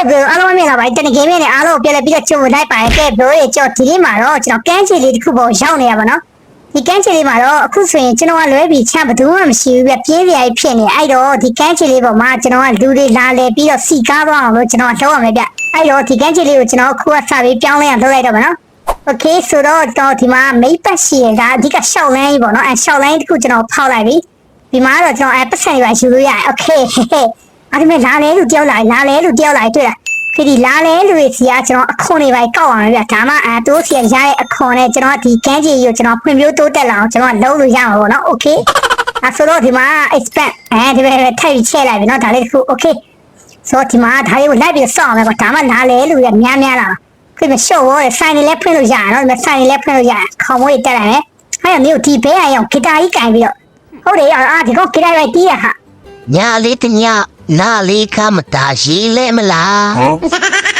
ကဲဘယ်အားလုံးမင်္ဂလာပါတနင်္ဂနွေနေ့နဲ့အားလုံးကိုပြန်လည်ပြီးတော့ကြိုလိုက်ပါရဲ့ကဲဘယ်လိုကြောဒီနေ့မှာတော့ကျွန်တော်ကန်းချီလေးတစ်ခုပေါ်ရောက်နေရပါတော့ဒီကန်းချီလေးမှာတော့အခုဆိုရင်ကျွန်တော်ကလွဲပြီးချဘယ်သူမှမရှိဘူးပြပြင်းပြရိုက်ဖြစ်နေအဲ့တော့ဒီကန်းချီလေးပေါ်မှာကျွန်တော်ကလူတွေလာလေပြီးတော့စီကားသွားအောင်လို့ကျွန်တော်လှုပ်ရမယ်ဗျအဲ့တော့ဒီကန်းချီလေးကိုကျွန်တော်အခုကစပြီးပြောင်းလဲအောင်လုပ်လိုက်တော့ပါနော်โอเคဆိုတော့တော့ဒီမှာမိတ်ပတ်ရှိရတာအဓိကရှောက်လန်းကြီးပေါ့နော်အဲရှောက်လန်းကြီးတစ်ခုကျွန်တော်ဖောက်လိုက်ပြီဒီမှာတော့ကျွန်တော်အဲပတ်စံတွေပါယူလို့ရတယ်โอเค အဲ့ဒီမဲ့လာလဲလူတယောက်လာလာလဲလူတယောက်လာတွေ့လားခေဒီလာလဲလူတွေစီကကျွန်တော်အခွန်တွေပဲကောက်အောင်ပြဒါမှအတိုးစီရရတဲ့အခွန်နဲ့ကျွန်တော်ဒီကန်းကြီးကိုကျွန်တော်ဖွံ့ဖြိုးတိုးတက်လာအောင်ကျွန်တော်လုပ်လို့ရအောင်ပေါ့နော် okay အဲဆိုတော့ဒီမှာ expand အဲဒီမဲ့ထည့်ပြီးချဲ့လိုက်ပြီနော်ဒါလေးတစ်ခု okay ဆိုတော့ဒီမှာဒါလေးကိုလိုက်ပြီးစောင့်အောင်ပဲဒါမှလာလဲလူတွေကများများလာခွေမရှော့ဘောတယ်ဆိုင်နေလဲဖွင့်လို့ရအောင်နော်ဒီမှာဆိုင်နေလဲဖွင့်လို့ရအောင်ခေါင်းမွေးတက်လာတယ်အဲ့တော့မြို့ဒီဘဲအရောင်ဂီတာကြီးကင်ပြီးတော့ဟုတ်တယ်အာဒီကောဂီတာပဲတီးရဟာညာလေးတညာ နာလေးခမတာရှိလဲမလား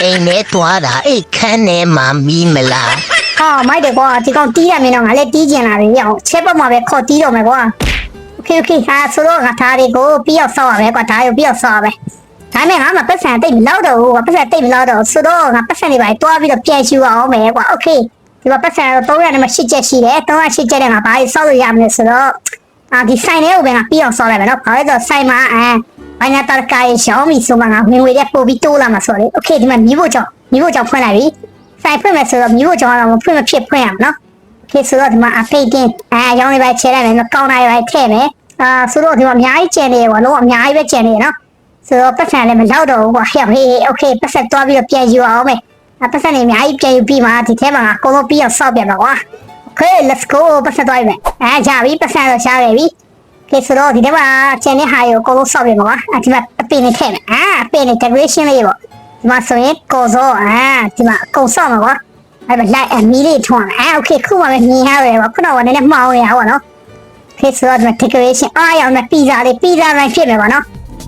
အိမ်နဲ့တွားတာအိတ်ခမ်းနဲ့မှမီးမလား ဟာမိုက်တယ်ကွာဒီကောင်တီးရမင်းတော့ငါလည်းတီးကျင်လာပြီရအောင်ချဲပတ်မှာပဲခေါ်တီးတော့မယ်ကွာโอเคโอเคဟာဆိုတော့ငါသားတွေကိုပြီးတော့ဆောက်ရမယ်ကွာဒါကိုပြီးတော့ဆောက်ရမယ်ဒါနဲ့ငါမှပတ်စံတိတ်မလောက်တော့ဘူးကွာပတ်စံတိတ်မလောက်တော့ဆိုတော့ငါပတ်စံတွေပါတွားပြီးတော့ပြန်ရှူအောင်မယ်ကွာโอเคဒီမှာပတ်စံတော့300နဲ့မှ8ချက်ရှိတယ်308ချက်နဲ့ငါဘာဆောက်လို့ရမလဲဆိုတော့ အာဒီဆိုင်လေးကိုပဲငါပြီးအောင်ဆောက်လိုက်မယ်နော်ဘာလဲဆိုဆိုင်မှာအဲဘာညာတကားရှောင်းမီဆိုမှငါဝင်ငွေတဲ့ပို့ပြီးတိုးလာမှာဆိုလေโอเคဒီမှာမြည်ဖို့ကြောင့်မြည်ဖို့ကြောင့်ဖွင့်လိုက်ပြီ ဆိုင်ဖွင့်မယ်ဆိုတော့မြို့ကျောင်းတော့မဖွင့်မဖြစ်ဖွင့်ရမှာနော်။ဖြစ်ဆိုတော့ဒီမှာအဖိတ်တင်အဲရောင်းနေပါချဲလိုက်မယ်ကောင်းတာရိုက်ထည့်မယ်။အာဆိုတော့ဒီမှာအများကြီးကျန်နေရောလုံးအများကြီးပဲကျန်နေနော်။ဆိုတော့ပတ်စံလည်းမလောက်တော့ဘူးကွာ။ဟဲ့ဟေးโอเคပတ်စံသွားပြီးတော့ပြန်ယူအောင်မယ်။အပတ်စံနေအများကြီးပြန်ယူပြီးမှဒီထဲမှာအကုန်လုံးပြီးအောင်စောက်ပြန်ပါကွာ။ ခေး let's go ပတ်ဆက်သွားရမယ်အဲကြပြီပတ်ဆက်တော့ရှားရပြီကဲဆိုတော့ဒီထဲမှာ channel ဟာကိုအကုန်လုံးဆော့ပြင်ပါကွာအဒီမှာအပင်နဲ့ထည့်မယ်အာအပင်နဲ့ decoration လေးပေါ့ဒီမှာဆိုရင်ကိုစောအာဒီမှာအကုန်ဆော့မှာကွာအဲ့မှာ light အမီလေးထွန်းအောင်အဲ okay ခုမှပဲမြင်ရတယ်ပေါ့ခုနကနည်းနည်းမှောင်နေတာပေါ့နော်ကဲဆိုတော့ဒီမှာ decoration အားရအောင်နဲ့ပီဇာလေးပီဇာတိုင်းဖြစ်မယ်ပေါ့နော်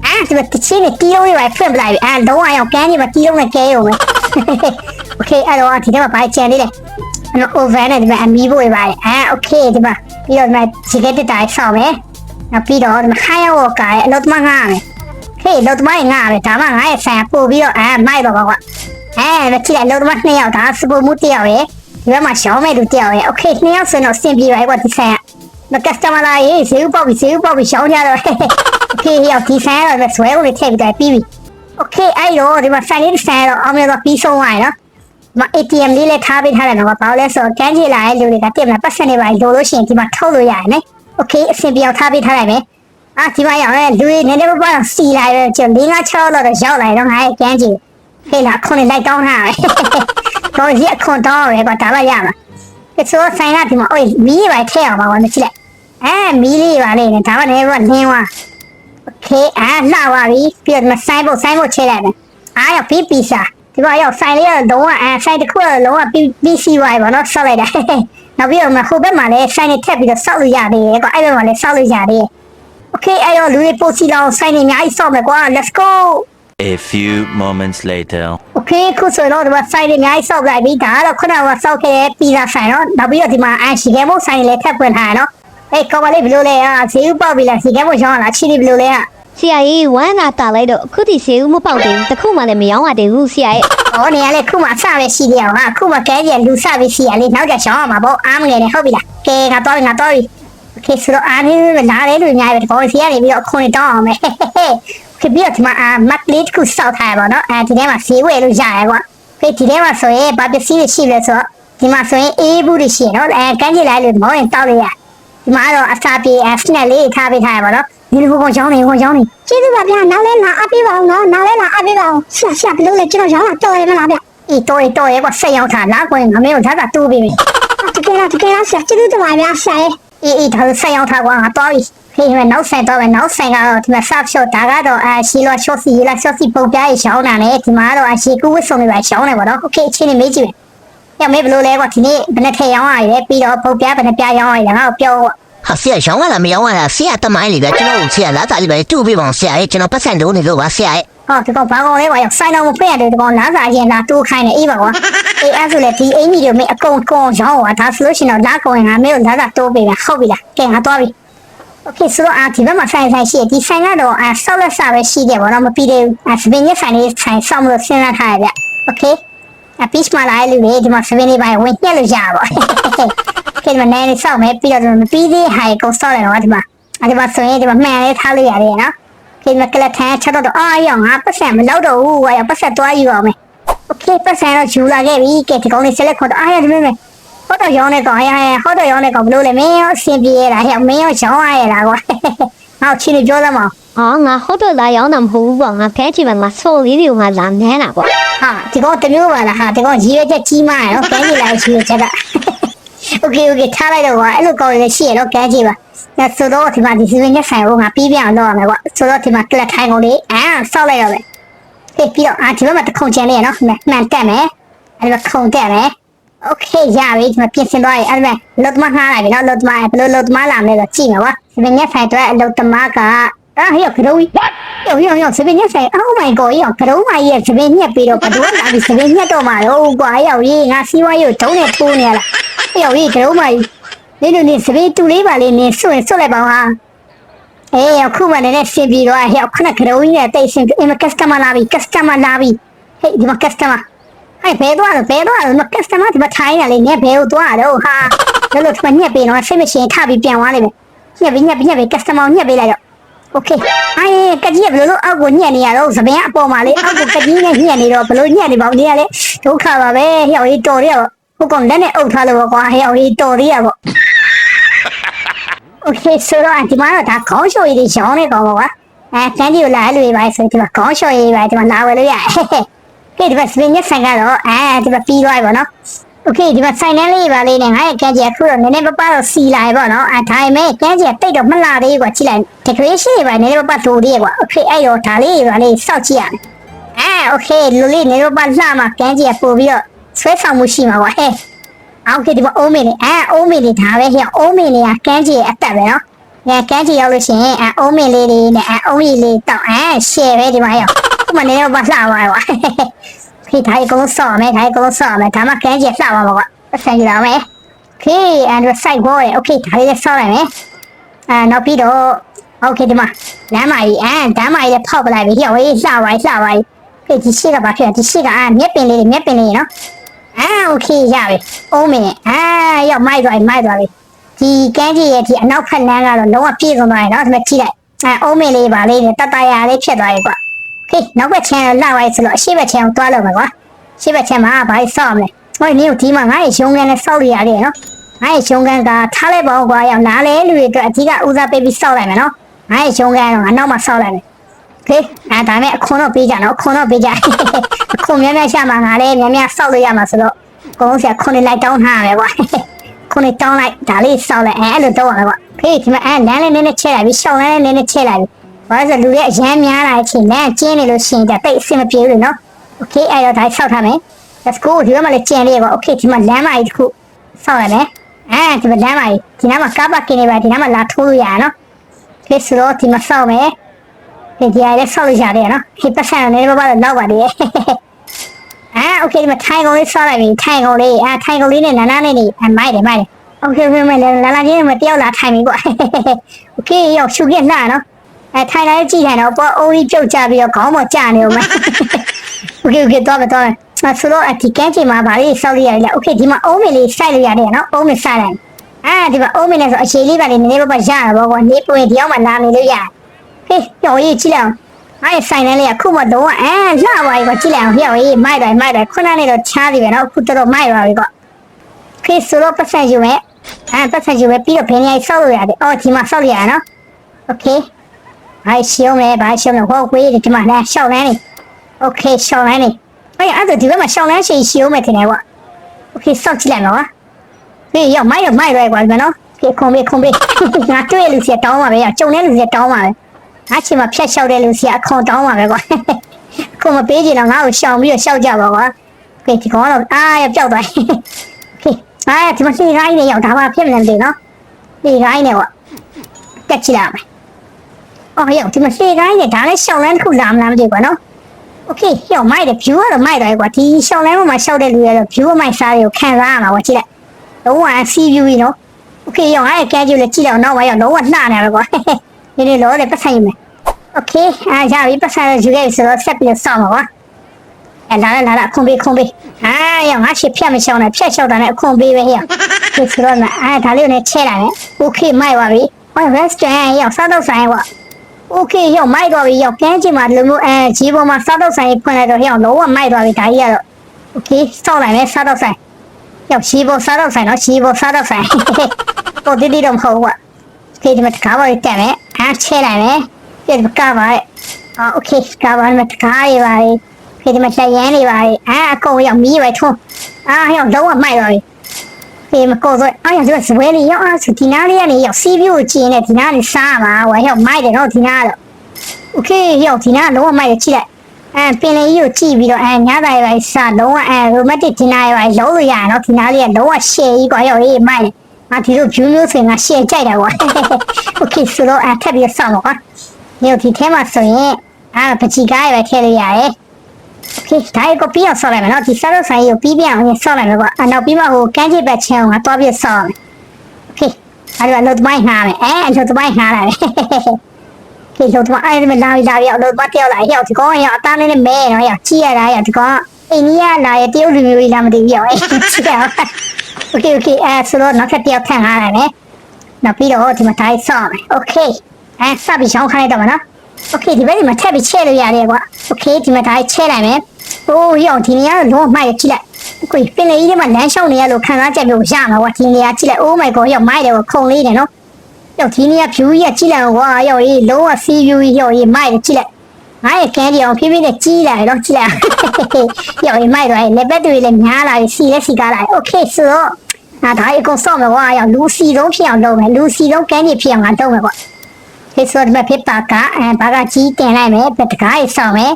အဲဒီမှာတချင်းနဲ့တီးလုံးတွေပဲဖွင့်ပလိုက်ပြီအဲလုံးအောင်ကန်းနေမှာတီးလုံးနဲ့ကဲရုံပဲ okay အဲ့တော့ဒီထဲမှာဘာ channel လေးလဲ ဒီမှာ oven နဲ့ဒီမှာအမီးဖို့ရပါတယ်အာ okay ဒီမှာပြီးတော့ဒီမှာ jacket တစ်တားဆောက်မယ်နောက်ပြီးတော့ဒီမှာ higher worker ရဲ့အလုပ်သမားငားရမယ်ဟေးအလုပ်သမားငားရမယ်ဒါမှငားရဲ့ဆန်ပို့ပြီးတော့အာမိုက်ပါပါကွာအဲမကြည့်လိုက်အလုပ်သမားနှစ်ယောက်ဒါစပိုမှုတစ်ယောက်ရယ်ဒီဘက်မှာရှောင်းမဲ့လူတစ်ယောက်ရယ် okay နှစ်ယောက်ဆိုတော့စင်ပြေပါရဲ့ကွာဒီဆန်ကမ customer လာရေးဈေးဥပေါက်ပြီးဈေးဥပေါက်ပြီးရှောင်းကြတော့ okay ရောက်ဒီဆန်ကတော့ဆွဲကိုထည့်ပြီးတော့ပြီးပြီ okay အဲ့တော့ဒီမှာ fan နဲ့ဆန်တော့အောင်ရတော့ပြီးဆုံးသွားရယ်နော် မ ATM လေးလည်းထားပေးထားတယ်နော်ဘာလို့လဲဆိုတော့ကန်းကြီးလာတဲ့လူတွေကတိတ်မလားပတ်စံနေပါလိုလို့ရှိရင်ဒီမှာထုတ်လို့ရတယ်နော်โอเคအဆင်ပြေအောင်ထားပေးထားလိုက်မယ်အာဒီမှာရောက်ရဲလူတွေနည်းနည်းပါးပါးစီလာရဲကျ၄၅6လောက်တော့ရောက်လာတော့ငါရဲ့ကန်းကြီး ဟေးလာခွန်လိုက်တောင်းထားတယ်။တော့ရက်ခွန်တောင်းရဲကွာဒါမှရမှာ။ဒီဆိုဆိုင်ကဒီမှာအိုးမီးပဲထည့်အောင်ပါကွာမကြည့်လိုက်။အဲမီးလေးပါလေဒါမှလည်းကလင်းသွား။ Okay အာလှပါပြီ။ပြီးတော့ဆိုင်ဖို့ဆိုင်ဖို့ချဲလိုက်တယ်။အားရပြီးပီစာ ဒီမှာရောက်ဆိုင်လေးကတော့လုံးဝအဲဆိုင်တစ်ခုကတော့လုံးဝပြီးပြီးစီပါပါတော့ဆောက်လိုက်တာ။နောက်ပြီးတော့ဟိုဘက်မှာလည်းဆိုင်နေထက်ပြီးတော့ဆောက်လို့ရတယ်ကွာအဲ့ဘက်မှာလည်းဆောက်လို့ရတယ်။ Okay အဲ့တော့လူတွေပို့စီလောက်ဆိုင်နေအများကြီးဆောက်မယ်ကွာ let's go A few moments later. โอเคခုဆိုတော့ဒီမှာဆိုင်တွေအများကြီးစောက်လိုက်ပြီဒါကတော့ခုနကစောက်ခဲ့တဲ့ပီဇာဆိုင်တော့နောက်ပြီးတော့ဒီမှာအန်ရှီကဲမို့ဆိုင်လည်းထပ်ပွင့်ထားရနော်အေးကောမလေးဘယ်လိုလဲอ่ะဈေးဥပေါက်ပြီလားရှီကဲမို့ရောင်းလာချီနေဘယ်လိုလဲอ่ะ ဆရာကြီးဝမ်းသာတာလိုက်တော့အခုထိဆေးဦးမပေါက်သေးဘူးတခုမှလည်းမယောင်းရသေးဘူးဆရာရဲ့ ။အော်နေရာလေခုမှအစပဲရှိသေးအောင်ဟာခုမှကဲကြီးလူစပဲရှိရလေနောက်ကျရှောင်းရမှာပေါ့အားမငယ်နဲ့ဟုတ်ပြီလား။ကဲငါတော့ငါတော့โอเคဆိုတော့အားနေလာလေလူအများကြီးပဲဘောစီကနေပြီးတော့အခွင့်တောင်းအောင်မယ်။ခေပြီးတော့ဒီမှာအာမတ်လေးတစ်ခုစောက်ထားရပါတော့။အဲဒီထဲမှာဈေးဝယ်လို့ရရကွာ။ခေဒီထဲမှာဆိုရင်ဘာပစ္စည်းတွေရှိလဲဆိုတော့ဒီမှာဆိုရင်အေးဘူးတွေရှိနော်။အဲကန်းကြီးလိုက်လို့မောင်းရင်တောက်လို့ရ။ဒီမှာတော့အစာပြေအစနက်လေးထားပေးထားရပါတော့။ ဒီလိုကိုကြောင်းနေကိုကြောင်းနေ ကျေးဇူးပါဗျာနောက်လဲလာအပ်ပေးပါအောင်နော်နောက်လဲလာအပ်ပေးပါအောင်ဆရာဆရာဘယ်လိုလဲကျွန်တော်ရောင်းလာတော်ရမလားဗျာ အေးတော်ရတော်ရကွာဆက်ရောက်တာလားကွင်ငါမင်းကိုဓာတ်ကတူးပြီးပြီ တကယ်လားတကယ်လားဆရာကျေးဇူးတင်ပါဗျာဆရာရဲ့ အေးအေးဒါဆိုဆက်ရောက်တာကွာငါတော်ပြီဖေးမယ်နောက်ဆက်တော့မယ်နောက်ဆက်ကတော့ဒီမှာဆပ်ရှော့ဒါကတော့အာရှီလော့ရှော့စီလာရှော့စီပုံပြားရေရှောင်းတာနဲ့ဒီမှာတော့အရှီကူဝစ်ဆုံတွေပါရှောင်းနေပါတော့โอเคအချင်းနေမေးကြည့်မယ်ညမေးဘယ်လိုလဲကွာဒီနေ့ဘယ်နဲ့ထည့်ရောင်းရရဲပြီးတော့ပုံပြားဘယ်နဲ့ပြားရောင်းရလဲငါ့ကိုပြောကွာ ဟာဆရာရောင်းရလားမရောင်းရလားဆရာတမိုင်းလေးပဲကျွန်တော်ဆရာလာတာလေးပဲတူပြီးပါအောင်ဆရာရဲ့ကျွန်တော်ပတ်စံလုံးနေလို့ပါဆရာရဲ့ ဟောဒီကောင်ဘာကောင်လဲကွာရောက်ဆိုင်တော့မဖွင့်ရတယ်ဒီကောင်လာစားရင်လာတိုးခိုင်းနေအေးပါကွာအေးအဲ့ဆိုလေဒီအင်ကြီးတွေမေးအကုန်ကုန်ရောင်းကွာဒါဆိုလို့ရှိရင်တော့လာကုန်ရင်ငါမေးကိုလာစားတိုးပေးပါဟုတ်ပြီလားကဲငါသွားပြီ โอเคဆိုတော့အာဒီဘက်မှာဆိုင်ဆိုင်ရှိတယ်ဒီဆိုင်ကတော့အာဆောက်လက်စာပဲရှိတယ်ဗောနော်မပြီးသေးဘူးအာစပင်းရဲ့ဆိုင်လေးဆိုင်ဆောက်မလို့စဉ်းစားထားရဗျโอเคအပစ်မှာလာလို့လေဒီမှာစပင်းလေးပိုင်းဝင်ညက်လို့ရပါဗော ကဲဒီမှာနိုင်လေးဆောက်မယ်ပြီးတော့ဒီမှာမပြီးသေးဟာကိုဆောက်လိုက်တော့ဒီမှာအာဒီမှာဆိုရင်ဒီမှာမှန်လေးထားလို့ရတယ်နော်ကဲဒီမှာကလထန်ချက်တော့အာရောငါပတ်စံမလောက်တော့ဘူးကွာရပတ်စံသွားယူအောင်မယ်โอเคပတ်စံတော့ယူလာခဲ့ပြီကဲဒီကောင်လေးဆက်လက်ခေါ်တော့အာရဒီမဲ့ဟောတော့ရောင်းနေကောင်ရရဟောတော့ရောင်းနေကောင်ဘလို့လဲမင်းရောအဆင်ပြေရတာဟဲ့မင်းရောရောင်းရရတာကွာ ငါ့ချင်းပြောသမောင် အော်ငါဟုတ်တော့လာရောက်တာမဟုတ်ဘူးပေါ့ငါခဲချင်မှငါဆိုလေးတွေကိုငါလာနန်းတာပေါ့ ဟာဒီကောင်တမျိုးပါလားဟာဒီကောင်ရည်ရွယ်ချက်ကြီးမားရနော်ကန်းကြီးလိုက်ရည်ရွယ်ချက်က โอเคโอเคထားလိုက်တော့ကွာအဲ့လိုကောင်းရရှိရတော့ကန်းကြီးပါဒါဆိုတော့ဒီမှာဒီစီမင်းညက်ဆိုင်ကိုငါပြီးပြအောင်လုပ်ရမယ်ကွာဆိုတော့ဒီမှာကလတ်ထိုင်ကုန်လေးအာဆောက်လိုက်ရမယ်ဟေးပြီးတော့အာဒီဘက်မှာတခုံချင်လေးရနော်မှန်မှန်တက်မယ်အဲ့ဒါခုံတက်မယ်โอเคရပြီဒီမှာပြင်ဆင်သွားပြီအဲ့ဒါလော့တမငှားလိုက်ပြီနော်လော့တမဘယ်လိုလော့တမလာမလဲတော့ကြည့်မယ်ကွာဒီမင်းညက်ဆိုင်တော့လော့တမက အာဟေ့ကရိုးယောယောယောစပင်းညက်ဆိုင် Oh my god ယောကရုံးမကြီးရဲ့စပင်းညက်ပြီးတော့ဘယ်တော့လာပြီးစပင်းညက်တော့မှာတော့ကွာယောကြီးငါစီးပွားရေးကိုတုံးနဲ့ထိုးနေရလားယောကြီးကရုံးမကြီးနေလို့နေစပင်းတူလေးပါလေးနေဆွရင်ဆွလိုက်ပါဦးဟာအေးအခုမှလည်းဆင်ပြီးတော့ဟဲ့ခုနကရုံးကြီးနဲ့တိတ်ဆင်အမကစတမလာပြီကစတမလာပြီဟေးဒီမှာကစတမဟဲ့ဘယ်တော့လဲဘယ်တော့လဲမကစတမဒီမှာထိုင်းရလေနေဘယ်ကိုသွားတော့ဟာလို့လို့ဒီမှာညက်ပြီးတော့ဆိတ်မရှင်ထပြီးပြန်သွားလိမ့်မယ်ညက်ပြီးညက်ပြီးညက်ပြီးကစတမညက်ပေးလိုက်တော့ โอเคအဲကကြီးကဘယ်လိုလုပ်အောက်ကိုညက်နေရတော့သပင်ကအပေါ်မှာလေအောက်ကိုကကြီးနဲ့ညက်နေတော့ဘယ်လိုညက်နေပါဦးနေရလေဒုက္ခပါပဲဟျော်ကြီးတော်ရရပေါ့ဟိုကောင်လက်နဲ့အုပ်ထားလို့ပေါ့ကွာဟျော်ကြီးတော်ရရပေါ့โอเคဆိုတော့ဒီမှာတော့ဒါခေါင်းလျှော်ရည်တွေရောင်းနေကောင်ပေါ့ကွာအဲတန်းကြီးကိုလာလို့ရပါဆိုဒီမှာခေါင်းလျှော်ရည်ပါဒီမှာလာဝယ်လို့ရကဲဒီမှာစပင်ညက်ဆိုင်ကတော့အဲဒီမှာပြီးသွားပြီပေါ့နော် โอเคဒီမှာဆိုင်နှန်းလေးပါလေးနဲ့ငါရဲ့ကန်းကြီးအခုတော့နည်းနည်းပပတော့စီလာရပေါ့နော်အဲဒါပေမဲ့ကန်းကြီးတိတ်တော့မလာသေးဘူးကွာကြည့်လိုက် decoration တွေပါနည်းနည်းပပတိုးသေးရကွာโอเคအဲ့တော့ဒါလေးပါလေးစောက်ကြည့်ရမယ်အဲโอเคလူလေးနည်းနည်းပပလှမှာကန်းကြီးပို့ပြီးတော့ဆွဲဆောင်မှုရှိမှာကွာဟဲ့အော်ကဒီမှာအိုးမင်းလေးအဲအိုးမင်းလေးဒါပဲဟဲ့အိုးမင်းလေးကကန်းကြီးရဲ့အသက်ပဲနော်ငါကန်းကြီးရောက်လို့ရှိရင်အဲအိုးမင်းလေးလေးနဲ့အဲအိုးကြီးလေးတောက်အဲရှယ်ပဲဒီမှာဟဲ့ခုမှနည်းနည်းပပလှသွားကွာ ခေဒါရီကိုစောမယ်ဒါရီကိုစောမယ်ဒါမှကန်းကျက်လှပါမှာကွာအဆင်ကြီးလာမယ်ခေအဲ့ဒါ site ဘောရโอเคဒါရီလည်းစောလိုက်မယ်အဲနောက်ပြီးတော့โอเคဒီမှာလမ်းမကြီးအဲဓမ်းမကြီးလည်းဖောက်ပလိုက်ပြီဟိုဝေးလှပါလှပါခေဒီရှိကဘာဖြစ်လဲဒီရှိကအဲမြက်ပင်လေးတွေမြက်ပင်လေးနော်အဲโอเคရပြီအိုးမင်းအဲရောက်မိုက်သွားပြီမိုက်သွားပြီဒီကန်းကြီးရဲ့ဒီအနောက်ဖက်လမ်းကတော့လုံးဝပြည့်စုံသွားရင်နော်ဒါပေမဲ့ကြည့်လိုက်အဲအိုးမင်းလေးပါလေးနဲ့တတရာလေးဖြစ်သွားပြီကွာ ဟေးနောက်ဘက်ချမ်းလှပါဆိုတော့အရှိဘက်ချမ်းကိုတွားလို့မယ်ကွာရှေ့ဘက်ချမ်းမှာဘာလို့စောက်မလဲဟိုနင်းဒီမှာငါ့ရဲ့ရုံးကန်နဲ့စောက်ရရတယ်နော်ငါ့ရဲ့ရုံးကန်ကထားလိုက်ပါဦးကွာရောက်နားလဲလူတွေအတွက်အကြီးကဦးစားပေးပြီးစောက်လိုက်မယ်နော်ငါ့ရဲ့ရုံးကန်ကတော့ငါနောက်မှစောက်လိုက်မယ်ခေအဲဒါနဲ့အခွန်တော့ပေးကြနော်အခွန်တော့ပေးကြအခွန်များများရှာမှာငါလည်းများများစောက်လို့ရမှာဆိုတော့ကိုယ်ဆရာခွန်လေးလိုက်တောင်းထားရမယ်ကွာခွန်လေးတောင်းလိုက်ဒါလေးစောက်လိုက်အဲအဲ့လိုတော့ရမယ်ကွာခေဒီမှာအဲလမ်းလေးနည်းနည်းချဲလိုက်ပြီးရှောင်းလမ်းလေးနည်းနည်းချဲလိုက်ပြီး ဘာလို့လဲဆိုလူတွေအရမ်းများလာတဲ့အချိန်နဲ့ကျင်းနေလို့ရှိရင်ဒါတိတ်အဆင်မပြေဘူးလေနော်။ Okay အဲ့တော့ဒါဆောက်ထားမယ်။ Let's go ဒီဘက်မှာလည်းကျန်လေးပေါ့။ Okay ဒီမှာလမ်းမကြီးတစ်ခုဆောက်ရမယ်။အဲဒီမှာလမ်းမကြီးဒီနားမှာကားပါကင်နေပါဒီနားမှာလာထိုးလို့ရရနော်။ Okay ဆိုတော့ဒီမှာဆောက်မယ်။ဒီကြားလည်းဆောက်လို့ရတယ်နော်။ဒီပတ်စံနဲ့ဘာလို့လောက်ပါလေ။အာ Okay ဒီမှာထိုင်ကုန်လေးဆောက်လိုက်ပြီထိုင်ကုန်လေးအာထိုင်ကုန်လေးနဲ့နားနားနဲ့နေအမိုက်တယ်မိုက်တယ်။ Okay ဖေးမေလာလာချင်းမတယောက်လာထိုင်ပြီကွာ။ Okay ရောက်ရှုပြလှနော်။ အဲထိုင်လိုက်ကြည့်ထိုင်တော့ပေါ်အိုးကြီးပြုတ်ကြပြီးတော့ခေါင်းပေါ်ကျနေဦးမယ်โอเคโอเคတော့မယ်တော့မယ်အဆိုတော့အဒီကန်းချိန်မှာဗာလေးစောက်လိုက်ရလေโอเคဒီမှာအုံးမလေးစိုက်လို့ရတယ်နော်အုံးမစိုက်လိုက်အဲဒီမှာအုံးမလေးဆိုအခြေလေးပါလေးနည်းနည်းပါးပါးရတာပေါ့ကွာနေပွင့်ဒီအောင်မှလာနေလို့ရဟေးရော်ကြီးကြည့်လိုက်အောင်အဲ့ဆိုင်နေလေးအခုမှတော့အဲလှပါပြီကွာကြည့်လိုက်အောင်ဟေးရော်ကြီးမိုက်တယ်မိုက်တယ်ခုနကနေတော့ချားပြီပဲနော်အခုတော့မိုက်ပါပြီကွာခေဆိုတော့ပတ်ဆက်ယူမယ်အဲပတ်ဆက်ယူမယ်ပြီးတော့ဘယ်နေရာစောက်လို့ရတယ်အော်ဒီမှာစောက်လို့ရနော်โอเค ဘာရှုံးလဲဘာရှုံးလဲဟောကွေးဒီမှာလည်းရှောင်းလန်းနေโอเคရှောင်းလန်းနေအေးအဲ့ဒါဒီဘက်မှာရှောင်းလန်းရှိရှုံးမယ်ထင်တယ်ကွာโอเคစောက်ကြည့်လိုက်နော်ဟေးရောက်မိုက်ရမိုက်ရဲကွာဒီမှာနော်ခေခုံပေးခုံပေးငါတွေ့လူစီတောင်းပါပဲရောက်ကြုံတဲ့လူစီတောင်းပါပဲငါချင်မှာဖြတ်လျှောက်တဲ့လူစီအခွန်တောင်းပါပဲကွာခုံမပေးချင်တော့ငါ့ကိုရှောင်းပြီးတော့ရှောက်ကြပါကွာโอเคဒီကောင်တော့အာရပျောက်သွားโอเคအာဒီမှာစီခိုင်းနေရောက်ဒါမှဖြစ်မလဲမသိနော်စီခိုင်းနေကွာတက်ချလိုက်မယ် အော်ရောက်ဒီမှာရှေ့ကိုင်းနဲ့ဒါလည်းရှောင်းလန်းတစ်ခုလာမလားမသိဘူးကွာနော်โอเคရောက်မိုက်တယ် view ကတော့မိုက်တယ်ကွာဒီရှောင်းလန်းပေါ်မှာရှောက်တဲ့လူရတော့ view မိုက်စားတွေကိုခံစားရမှာကွာကြည့်လိုက်လုံးဝ sea view ကြီးနော် โอเคရောအဲ့ကဲကျူလေးကြည့်တော့နောက်ပါရောလုံးဝနှာနေတယ်ကွာဒီနေ့လောတယ်ပတ်ဆိုင်ယူမယ်โอเคအားရပြီပတ်ဆိုင်ယူခဲ့ပြီဆိုတော့ဆက်ပြီးစောင့်ပါကွာအဲလာလာလာလာခွန်ပေးခွန်ပေးအာရောငါရှစ်ဖြတ်မချောင်းနဲ့ဖြတ်ချောက်တာနဲ့အခွန်ပေးပဲရောဒီဆိုတော့အာဒါလေးကိုလည်းချဲလိုက်မယ်โอเคမိုက်ပါပြီဟော restaurant ရောစားတော့ဆိုင်ကွာ โอเคရောမိုက်တော့ပြီရောကန်းချင်မှာဒီလိုမျိုးအဲဂျီပေါ်မှာစားတော့ဆိုင်ဖွင့်လိုက်တော့ရောလုံးဝမိုက်တော့ပြီဒါကြီးကတော့โอเคစောက်လိုက်မယ်စားတော့ဆိုင်ရောဂျီပေါ်စားတော့ဆိုင်နော်ဂျီပေါ်စားတော့ဆိုင်တော့တိတိတော့မဟုတ်ဘူးကွာโอเคဒီမှာတကားပါတက်မယ်အားချဲလိုက်မယ်ပြဒီကားပါအာโอเคကားပါမှာတကားရပါပြီပြဒီမှာလက်ရန်နေပါပြီအာအကုန်ရောမီးပဲထုံးအာရောလုံးဝမိုက်တော့ပြီ ဖေမကောဆိုအားရဒီစဝဲလေးရောက်အားစဒီနာလေးကနေရောက်စီးပြိုကျင်းနေဒီနာနေစားပါဝါရောက်မိုက်တယ်နော်ဒီနာတော့ โอเคရောက်ဒီနာလုံးဝမိုက်ရချိလိုက်အဲပင်လေးကြီးကိုကြည့်ပြီးတော့အဲညသားရိုက်စားလုံးဝအဲရိုမက်တစ်ဒီနာရိုက်လုံးလို့ရရနော်ဒီနာလေးကလုံးဝရှယ်ကြီးကွာရောက်ရေးမိုက်တယ်ငါဒီလို view မျိုးဆိုရင်ငါရှယ်ကြိုက်တာကွာโอเคဆိုတော့အဲထပ်ပြီးစောင့်ပါကွာညဒီထဲမှာဆိုရင်အာပချီကားရိုက်ထည့်လို့ရတယ် ဖြစ်ဒါကိုပြီးအောင်ဆော့လိုက်မယ်နော်ဒီစားတော့ဆိုင်ကိုပြီးပြအောင်ဆော့လိုက်မယ်ကွာအနောက်ပြီးမှဟိုကန်းချစ်ဘက်ချင်းအောင်ငါတွားပြဆော့အောင်ဖြစ်အဲ့ဒါလို့တပိုင်းနှားမယ်အဲလို့တပိုင်းနှားလာတယ်ဖြစ်လို့တပိုင်းအဲ့ဒါလာပြီးလာပြီးအောင်လို့တပိုင်းတယောက်လာရောက်ဒီကောင်ရောက်အသားလေးနဲ့မဲနော်ရောက်ကြည့်ရတာရောက်ဒီကောင်အိန္ဒိယလာရတရုတ်လူမျိုးကြီးလာမသိဘူးရောက်ကြည့်ရအောင် okay okay အဲဆိုတော့နောက်ထပ်တယောက်ထပ်ထားရတယ်နောက်ပြီးတော့ဒီမှာဒါဆော့မယ် okay အဲစပြီးရောင်းခိုင်းတော့မှာနော် โอเคဒီဘက်ဒီမှာထပ်ပြီးချဲ့လို့ရတယ်ကွာโอเคဒီမှာတိုင်းချဲ့လိုက်မယ်ဟိုးရောက်ဒီနေရာလုံးဝမှိုက်ရကြည့်လိုက်ကိုပင်လေးကြီးထဲမှာလမ်းလျှောက်နေရလို့ခံစားချက်မျိုးရမှာကွာဒီနေရာကြည့်လိုက် oh my god ရောက်မိုက်တယ်ကွာခုံလေးတယ်နော် ယောက်ဒီနေ့က view ကြီးကကြည့်လိုက်ကွာယောက်ရေးလုံးဝ see view ကြီးယောက်ရေးမိုက်တယ်ကြည့်လိုက်ငါရဲ့ကဲဒီအောင်ဖြည်းဖြည်းနဲ့ကြီးလာတယ်တော့ကြည့်လိုက်ယောက်ရေးမိုက်တော့အဲ့လက်ပတ်တွေလည်းများလာပြီစီလည်းစီကားလာတယ် okay ဆိုတော့ငါဒါအကုန်ဆော့မယ်ကွာယောက်လူစီလုံးဖြစ်အောင်လုပ်မယ်လူစီလုံးကဲကြီးဖြစ်အောင်ငါလုပ်မယ်ကွာ ဒီဆိုတော့ဖြစ်ပါကအဲဘာကကြီးတင်လိုက်မယ်ပတကားရေးဆော့မယ်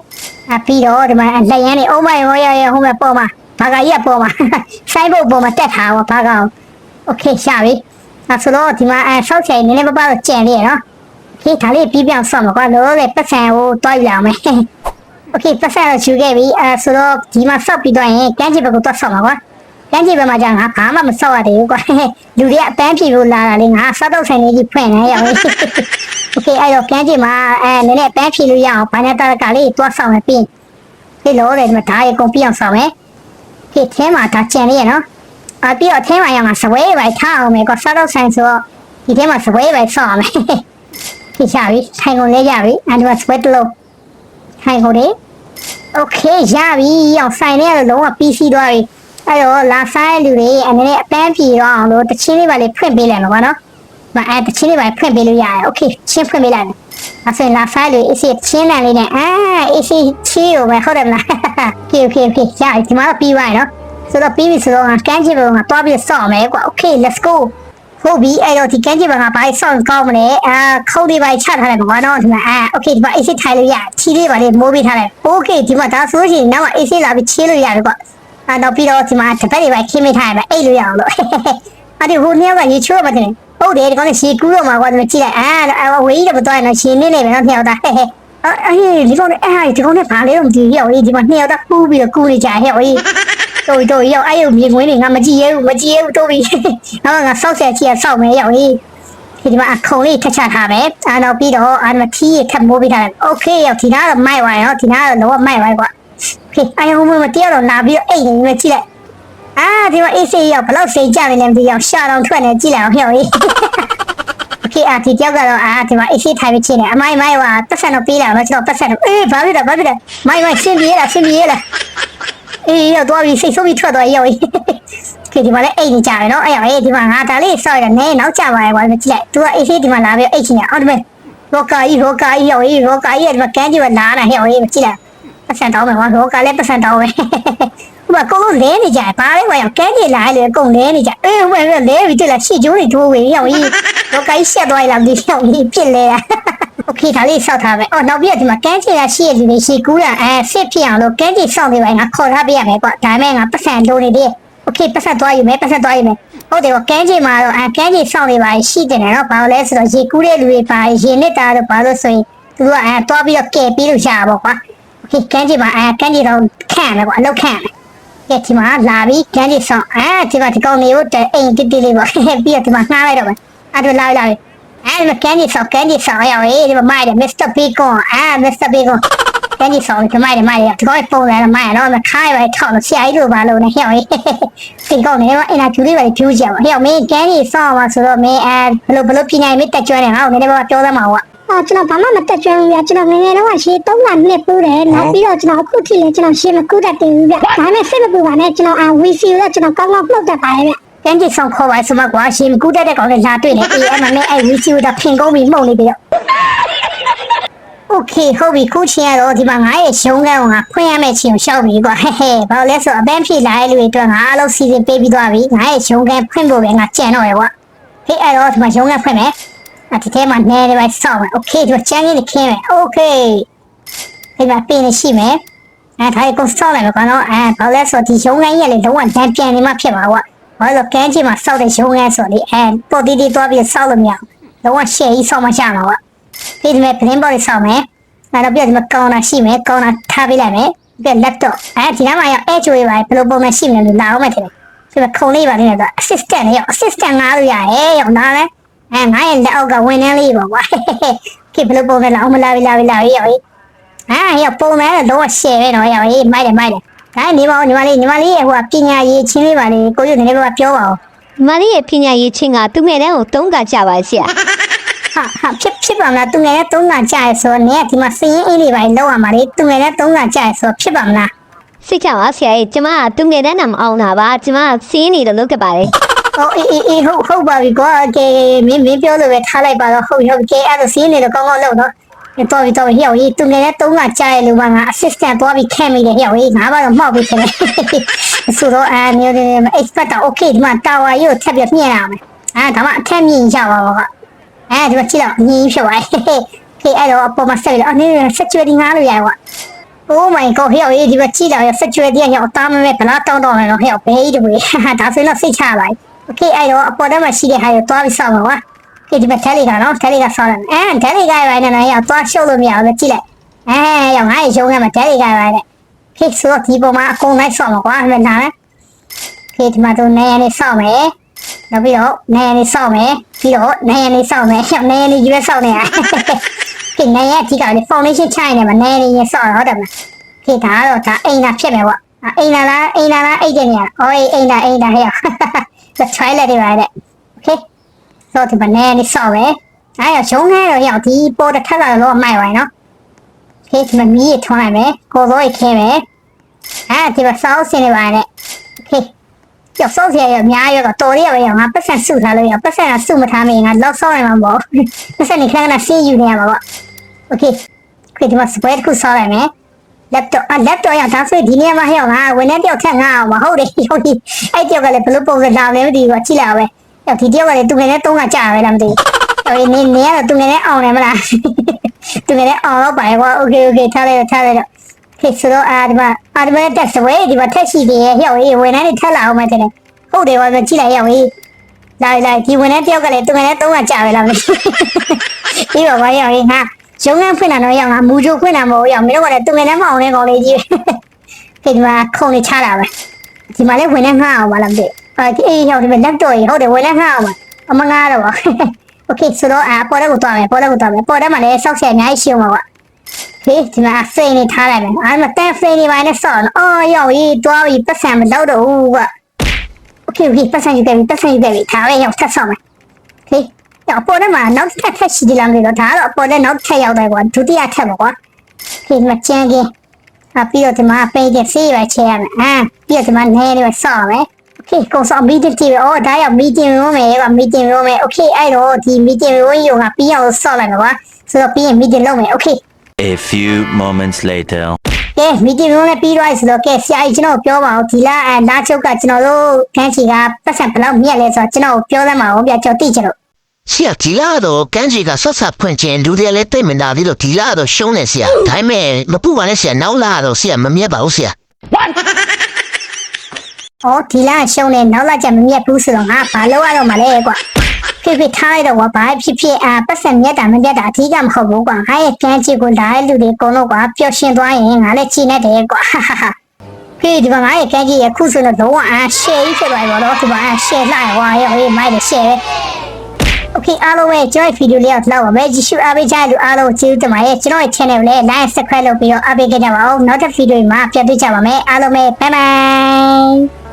အပြီးတော့ဒီမှာလက်ရန်နေ oh my god ယောက်ရဲ့ဟိုမှာပေါ်မှာဘာကကြီးကပေါ်မှာဆိုင်ဘုတ်ပေါ်မှာတက်ထားပါဘာကောင် okay ရှာပြီ အဲဆိုတော့ဒီမှာအဲဆောက်ချင်နည်းနည်းပါးပါတော့ကြံလေးရနော်โอเคဒါလေးပြီးပြောင်းဆော့မှာကွာလို့လေပတ်စံကိုတွားယူအောင်မယ်โอเคပတ်စံကိုယူခဲ့ပြီအဲဆိုတော့ဒီမှာဆော့ပြီးတော့ရင်ကန်းချီဘက်ကိုတွားဆော့မှာကွာကန်းချီဘက်မှာじゃငါဘာမှမဆော့ရသေးဘူးကွာလူတွေကအပန်းဖြေလို့လာတာလေငါဆော့တော့ဆိုင်လေးကြီးဖွင့်နေရောက် โอเคအဲ့တော့ကန်းချီမှာအဲနည်းနည်းအပန်းဖြေလို့ရအောင်ဘာနဲ့တာကလေးတွားဆော့မယ်ပြီးဒီလိုလေဒီမှာဒါရေကုန်ပြီးအောင်ဆော့မယ်โอเคထဲမှာဒါကြံလေးရနော် အပြီးတော့အထင်းမှာရမှာစပွဲပဲထားအောင်မယ်ကွာစားတော့ဆိုင်ဆိုတော့ဒီထဲမှာစပွဲပဲဆော့အောင်မယ်ဖြစ်ချပြီထိုင်ကုန်လေးရပြီအဲ့ဒီမှာစပွဲတစ်လုံးထိုင်ကုန်လေးโอเคရပြီအောင်ဆိုင်လေးကတော့လုံးဝပြီးစီးသွားပြီအဲ့တော့လာဆိုင်လူတွေအနေနဲ့အပန်းပြေတော့အောင်လို့တချင်းလေးပါလေးဖွင့်ပေးလိုက်မှာကွာနော် မအဲ့တချင်းလေးပါဖွင့်ပေးလို့ရတယ်โอเคချင်းဖွင့်ပေးလိုက်မယ်အဲ့ဆိုရင်လာဆိုင်လူအစ်စ်ချင်းတန်လေးနဲ့အာအစ်စ်ချီကိုပဲဟုတ်တယ်မလားโอเคโอเคโอเคရပြီဒီမှာတော့ပြီးသွားပြီနော် ဆိုတော့ပြီးပြီဆိုတော့ငါကန်းချစ်ဘုံကတွားပြီးဆော့မယ်ကွာ okay let's go ဟုတ်ပြီအဲ့တော့ဒီကန်းချစ်ဘုံကဘာဆော့ကောင်းမလဲအာခုတ်ဒီပိုင်းချထားတယ်ကွာနော်ဒီမှာအာ okay ဒီမှာ AC ထိုင်လို့ရချီလေးပါလေမိုးပေးထားတယ် okay ဒီမှာဒါဆိုရင်နောက်မှာ AC လာပြီးချီလို့ရတယ်ကွာအာတော့ပြီးတော့ဒီမှာတပတ်တွေပိုင်းခင်းမိထားရမယ်အိတ်လို့ရအောင်လို့အဲ့ဒီဟိုနှစ်ယောက်ကရေချိုးပါတယ် ဟုတ်တယ်ဒီကောင်ရှီကူးတော့မှာကွာဒီမှာကြည့်လိုက်အာဝေးကြီးတော့မတော်ရနော်ရှီနေနေပဲနော်နှစ်ယောက်သားဟဲ့ဟဲ့အေးဒီကောင်နဲ့အဲ့ဒီကောင်နဲ့ဘာလဲတော့မသိဘူးဟဲ့ဒီမှာနှစ်ယောက်သားပူးပြီးတော့ကူးနေကြဟဲ့ဟို တို့တို့ရောက်အဲ့ရုံမြေငွေးနေငါမကြည့်ရဘူးမကြည့်ရဘူးတို့ပြီငါကငါဆောက်ဆက်ချီရဆောက်မယ်ရောက်ဟေးဒီမှာအခုံလေးထက်ချထားမယ်အားတော့ပြီးတော့အားမထီးရထပ်မိုးပေးထားတယ်โอเคရောက်ဒီနားတော့မိုက်သွားရောဒီနားတော့လုံးဝမိုက်သွားကွာโอเคအဲ့ဟိုမတရားတော့လာပြီးတော့အိတ်နေနေကြည့်လိုက် အာဒီမှာ AC ရောက်ဘလောက်စိတ်ကြနေလဲမသိအောင်ရှာတော့ထွက်နေကြည့်လိုက်အောင်ဖျောက်ရေး Okay အာဒီကြောက်ကတော့အာဒီမှာ AC ထိုင်ပြီးချင်းနေအမိုင်းမိုင်းဟာတက်ဆက်တော့ပြေးလာတော့ကျွန်တော်တက်ဆက်တော့အေးဘာဖြစ်တာဘာဖြစ်တာမိုင်းမိုင်းရှင်းပြေးလားရှင်းပြေးလားအေးရောက်သွားပြီစိတ်ဆိုးပြီးထွက်သွားရောက်ရေး Okay ဒီမှာလည်းအိတ်နေကြတယ်နော်အဲ့ရောအေးဒီမှာငါဒါလေးဆော့ရနေနောက်ကြပါရဲ့ကွာကြည့်လိုက် तू က AC ဒီမှာလာပြီးအိတ်ချင်းရအော်ဒီမဲ့ရောကာကြီးရောကာကြီးရောက်ရေးရောကာကြီးကဒီမှာကန်ကြီးကနားနာဟဲ့အေးကြည့်လိုက်ပတ်စံတောင်းမယ်ကွာရောကာလည်းပတ်စံတောင်းမယ် ဟိုမှာကုန်လုံးလဲနေကြတယ်ဘာလဲကွာရောက်ကန်းကြီးလာလေကုန်လဲနေကြအေးဟိုမှာလဲပြီးတက်လာရှီကျိုးတွေထိုးဝင်ရောက်ကြီးရောကာကြီးရှက်သွားရလားဒီရောက်ကြီးပြစ်လဲတာ โอเคဒါလေးစောက်ထားပဲအော်နောက်ပြီးတော့ဒီမှာကန်းချေရရှိရလူတွေရှိကူးရအဲစစ်ဖြစ်အောင်လို့ကန်းချေစောက်နေပါငါခေါ်ထားပေးရမယ်ကွာဒါပေမဲ့ငါပတ်စံလိုနေသေးโอเคပတ်စံသွားယူမယ်ပတ်စံသွားယူမယ်ဟုတ်တယ်ကွာကန်းချေမှာတော့အဲကန်းချေစောက်နေပါရှိတယ်နော်ဘာလို့လဲဆိုတော့ရေကူးတဲ့လူတွေပါရေနစ်တာတော့ဘာလို့ဆိုရင်သူကအဲသွားပြီးတော့ကဲပြီးလို့ရပါပေါ့ကွာโอเคကန်းချေမှာအဲကန်းချေတော့ခန့်မယ်ကွာအလုပ်ခန့်မယ် ကဲဒီမှာလာပြီးကျန်းကြီးဆောင်အဲဒီမှာဒီကောင်လေးကိုတဲ့အိမ်တိတိလေးပေါ့ပြီးတော့ဒီမှာငှားလိုက်တော့မယ်အဲ့ဒါလာလာအဲဒီမှာကျန်းကြီးဆောင်ကျန်းကြီးဆောင်ရောက်ရေးဒီမှာမိုက်တယ်မစ္စတာဘီကွန်အာမစ္စတာဘီကွန်ကျန်းကြီးဆောင်ဒီမိုက်တယ်မိုက်တယ်ဒီကောင်ပုံစံမိုက်တော့မခိုင်းပဲထောက်လို့ဆရာကြီးတို့ဘာလို့လဲဟဲ့ရေးဒီကောင်လေးကအင်တာကျူလေးပဲကျူးကြပါဟဲ့မင်းကျန်းကြီးဆောင်ပါဆိုတော့မင်းအဲဘလို့ဘလို့ပြင်နိုင်မတက်ကြွနေငါ့ကိုနည်းနည်းပါပြောသမှာပေါ့ အော်ကျွန်တော်ဘာမှမတက်ကြွဘူးဗျာကျွန်တော်ငယ်ငယ်တော့ရှေး3လနှစ်ပူးတယ်နောက်ပြီးတော့ကျွန်တော်အခုထိလည်းကျွန်တော်ရှေးမကူတတ်သေးဘူးဗျာဒါပေမဲ့စိတ်မပူပါနဲ့ကျွန်တော်အာ VC ကိုတော့ကျွန်တော်ကောင်းကောင်းနှုတ်တတ်ပါတယ်ဗျာ ကျန်းကြီးဆောင်ခေါ်ပါဆိုမှကွာရှင်ကူးတက်တဲ့ကောင်လေးလာတွေ့နေအေးအမမင်းအဲ့ဝီစီကိုတော့ဖင်ကုန်ပြီးမှုန်နေပြီတော့โอเคဟုတ်ပြီခုချင်းရတော့ဒီမှာငါရဲ့ရှုံးကန်းကဖွင့်ရမယ့်ချင်းကိုရှောက်ပြီကွာဟဲ့ဟဲ့ဘာလို့လဲဆိုတော့အပန်းဖြေလာတဲ့လူတွေအတွက်ငါအားလုံးစီစဉ်ပေးပြီးသွားပြီငါရဲ့ရှုံးကန်းဖွင့်ဖို့ပဲငါကြံတော့ရကွာဟေးအဲ့တော့ဒီမှာရှုံးကန်းဖွင့်မယ် အဒီထဲမှာနဲနေပါစောက်မယ်โอเคဒီမှာချမ်းကြီးခင်းမယ်โอเคဒီမှာပြင်နေရှိမယ်အဲဒါကိုစောက်လိုက်မယ်ကွာနော်အဲဘာလို့လဲဆိုတော့ဒီရှုံးကန်းကြီးကလေလုံးဝတန်းပြန်နေမှဖြစ်မှာကွာ ဘာလို့ကန်းကြီးမှာစောက်တဲ့ရုံးငန်းဆိုလေအဲပေါ်တီတီသွားပြီးစောက်လို့မရဘူးလုံးဝရှယ်ကြီးစောက်မှရှာမှာပေါ့ဒီဒီမဲ့ပလင်းပေါ်လေးစောက်မယ်အဲတော့ပြဒီမှာကောင်တာရှိမယ်ကောင်တာထားပေးလိုက်မယ်ပြ laptop အဲဒီနားမှာရောက် edge way ပါဘယ်လိုပုံမှန်ရှိမလဲလို့လာအောင်မယ်ထင်တယ်ဒီမှာခုံလေးပါနေတော့ assistant လေးရောက် assistant ငါလို့ရတယ်ရောက်နားလဲ အဲငါရဲ့လက်အောက်ကဝန်ထမ်းလေးပေါ့ကွာကဲဘယ်လိုပုံမှန်လာအောင်မလာပြီလာပြီလာပြီရောက်အာရောက်ပုံမှန်တော့လုံးဝရှယ်ပဲတော့ရောက်မိုက်တယ်မိုက်တယ်ဒါနေပါဦးညီမလေးညီမလေးရဲ့ဟိုပညာရေးချင်းလေးပါလေကိုကြီးနည်းနည်းပါပြောပါဦးမလေးရဲ့ပညာရေးချင်းကသူငယ်တန်းကိုတုံးကကြပါဆရာဟာဟာဖြစ်ဖြစ်ပါမလားသူငယ်နဲ့သုံးကကြာရဆိုတော့နေကဒီမှာစည်ရင်အင်းလေးပါလောက်ရမှာလေသူငယ်နဲ့သုံးကကြာရဆိုတော့ဖြစ်ပါမလားစိတ်ချပါဆရာရဲ့ကျမကသူငယ်တန်းနဲ့မအောင်တာပါကျမကစီးနေတယ်လို့ကပါတယ်ဟို အေးအေးအေးဟုတ်ဟုတ်ပါပြီကွာကဲမင်းမင်းပြောလို့ပဲထားလိုက်ပါတော့ဟုတ်ဟုတ်ကဲအဲ့ဒါစည်နေတော့ကောင်းကောင်းလုပ်တော့တော်ပြီတော်ပြီဟဲ့ဟိုသူငယ်နဲ့သုံးကကြာရလို့ပါငါ assistant သွားပြီးခံမိတယ်ဟဲ့ဟိုငါဘာတော့မှောက်ပြီးခင်ဗျဆိုတော့အာမျိုးတွေ expert တော့ okay ဒီမှာ tower ကြီးကိုထပ်ပြီးမြင်ရအောင်အာဒါမှအထက်မြင်ရပါပါအဲဒီမှာကြည့်တော့ညီဖြစ်သွားတယ်။ခေအဲ့တော့အပေါ်မှာဆက်ပြီးတော့အနေနဲ့ security ငားလို့ရကွာ။ Oh my god ဟဲ့အေးဒီမှာကြည့်တော့ security ကရောက်တာမမဲဘလားတောင်းတော့မယ်တော့ဟဲ့ဘေးတူပဲ။ဒါဆိုရင်တော့စိတ်ချ ပါ Okay အဲ့တော့အပေါ်ထဲမှာရှိတဲ့ဟာကိုသွားပြီးဆောက်ပါကွာ။ခေဒီမှာ tele ကနော် tele ကဆောက်တယ်။အဲ tele ကရိုင်းနေတော့ရောက်သွားရှုပ်လို့မရဘူးကြည့်လိုက်။အဲရောက်ငါ့ရုံးထဲမှာ tele ကရိုင်းတယ်။ခေဆိုတော့ဒီပေါ်မှာအကုန်လိုက်ဆောက်မှာကွာ။ဟဲ့နားမယ်။ခေဒီမှာတော့နေရနေဆောက်မယ်။နောက်ပြီးတော့နေရနေစောင့်မယ်ပြီးတော့နေရနေစောင့်မယ်ရှောင်းနေရနေရွေးစောင့်နေရခေနေရအဓိကလေ foundation ချိုင်းနေမှာနေရနေစောင့်ဟုတ်တယ်မလားခေဒါကတော့ဒါအိမ်သာဖြစ်မယ်ပေါ့အိမ်သာလားအိမ်သာလားအိတ်တယ်နေရအော်အိမ်သာအိမ်သာဟဲ့ the toilet တွေပါတဲ့ okay ဆိုတော့ဒီမှာနဲ့နေဆော့ပဲအဲ့ရရုံးခဲတော့ရောက်ဒီပေါ်တစ်ခါလာတော့အမိုက်ပါနော် okay ဒီမှာမီးရထွန်းလိုက်မယ်ကိုစောရခင်းမယ်အဲ့ဒီမှာစောင်းစင်နေပါတဲ့ okay ကျောက်စောင်းစင်ရအများရတော့တော်ရရပဲငါပတ်စံစုထားလို့ရပတ်စံကစုမထားမင်းငါလောက်ဆောင်းနေမှာပေါ့ပတ်စံနေခဏခဏဆေးယူနေရမှာပေါ့ okay ဒီမှာစပွဲတစ်ခုဆောင်းလိုက်မယ် laptop အ laptop ရဒါဆိုဒီနေရာမှာဟဲ့ဟာဝင်နေတယောက်ခက်ငါမဟုတ်တယ်ယောဒီအဲ့တယောက်ကလည်းဘလို့ပုံစံလာလဲမသိဘူးကြည့်လာပဲယောဒီတယောက်ကလည်းသူငယ်နဲ့တုံးကကြာပဲလားမသိဘူးဟိုနေနေရတော့သူငယ်နဲ့အောင်တယ်မလားသူငယ်နဲ့အောင်တော့ပါကွာ okay okay ထားလိုက်ထားလိုက်တော့ခေဆိုတော့အာဒီမှာအာဒီမှာတက်စဝဲဒီမှာထက်ရှိတယ်ဟဲ့ဟေးဝင်နေထက်လာအောင်မတင်ဟုတ်တယ်ပါဆိုကြည့်လိုက်ရအောင်ဟေးလာလိုက်ဒီဝင်နေတယောက်ကလည်းသူငယ်နဲ့တုံးကကြာပဲလားမသိဘူးဒီပါပါရအောင်ဟေးငါ ရုံးငန်းဖွင့်လာတော့ရောက်ငါမူဂျိုဖွင့်လာမဟုတ်ရောက်မင်းတို့ကလည်းသူငယ်တန်းမအောင်လဲကောင်းလေးကြီးဖေဒီမှာခုံနေချတာပဲဒီမှာလည်းဝင်နေငှားအောင်ပါလားမသိဘူးအေးရောက်ဒီမှာ laptop ကြီးဟုတ်တယ်ဝင်နေငှားအောင်ပါအမငှားတော့ပါ okay ဆိုတော့အပေါ်တော့ကိုသွားမယ်ပေါ်တော့ကိုသွားမယ်ပေါ်တော့မှလည်းစောက်ချက်အများကြီးရှင်းပါကွာဟေးဒီမှာ frame နေထားလိုက်မယ်အဲ့မှာ10 frame နေပါနဲ့စောက်တော့အော်ရောက်ရေးတွားပြီးပတ်စံမလောက်တော့ဘူးကွာ okay okay ပတ်စံယူခဲ့ပြီပတ်စံယူခဲ့ပြီဒါပဲရောက်ဆက်ဆောင်မယ်ဟေး ရောက်ပေါ်ထဲမှာနောက်ထပ်ထပ်ရှိသေးလားမသိတော့ဒါကတော့ပေါ်ထဲနောက်ထပ်ရောက်တယ်ကွာဒုတိယထပ်ပါကွာဖေးဒီမှာကျန်ကင်းအပြီးတော့ဒီမှာပိတ်တဲ့ဆေးပဲချဲရမယ်အာပြီးတော့ဒီမှာနဲလေးပဲဆော့မယ်โอเคကိုစော meeting တီးပဲအော်ဒါရောက် meeting room ပဲကွာ meeting room ပဲโอเคအဲ့တော့ဒီ meeting room ကြီးကပြီးအောင်ဆော့လိုက်မှာကွာဆိုတော့ပြီးရင် meeting လုပ်မယ်โอเค A few moments later. ကဲမီတီရုံးလည်းပြီးသွားပြီဆိုတော့ကဲဆရာကြီးကျွန်တော်ပြောပါဦးဒီလားအဲလာချုပ်ကကျွန်တော်တို့ခန်းချီကပတ်စံဘယ်လောက်မြက်လဲဆိုတော့ကျွန်တော်ပြောသမှာအောင်ပြကျွန်တော်သိချင်လို့ ဆရာဒီလာတော့ကန်းကြီးကဆက်ဆက်ဖွင့်ခြင်းလူတွေလည်းတိတ်မနာသေးလို့ဒီလာတော့ရှုံးနေဆရာဒါပေမဲ့မပူပါနဲ့ဆရာနောက်လာတော့ဆရာမမြတ်ပါဘူးဆရာ။အော်ဒီလားရှုံးနေနောက်လာချက်မမြက်ဘူးဆိုတော့ငါဘာလုပ်ရတော့မှလဲကွာ။ဖိဖိထားလိုက်တော့ကွာဘာဖြစ်ဖြစ်အာပတ်စံမြက်တာမမြက်တာအထီးကမဟုတ်ဘူးကွာ။ငါရဲ့ခန်းချီကိုလာတဲ့လူတွေအကုန်လုံးကွာပျော်ရှင်သွားရင်ငါလည်းချီနေတယ်ကွာ။ဖေးဒီမှာငါရဲ့ကန်းကြီးရဲ့ခုဆိုတော့လုံးဝအားရှယ်ကြီးဖြစ်သွားပြီပေါ့နော်ဒီမှာအားရှယ်လိုက်ဟွာရဲ့ဟေးမိုက်တယ်ရှယ်ပဲ Okay အားလုံးပဲကျွန်တော်ဗီဒီယိုလေးအောင်တော့ပါပဲကြည့်ရှုအားပေးကြတဲ့လူအားလုံးကျေးဇူးတင်ပါတယ်ကျွန်တော်ရဲ့ channel ကိုလည်း like subscribe လုပ်ပြီးတော့အားပေးကြပါဦးနောက်တစ်ဗီဒီယိုမှာပြန်တွေ့ကြပါမယ်အားလုံးပဲ bye bye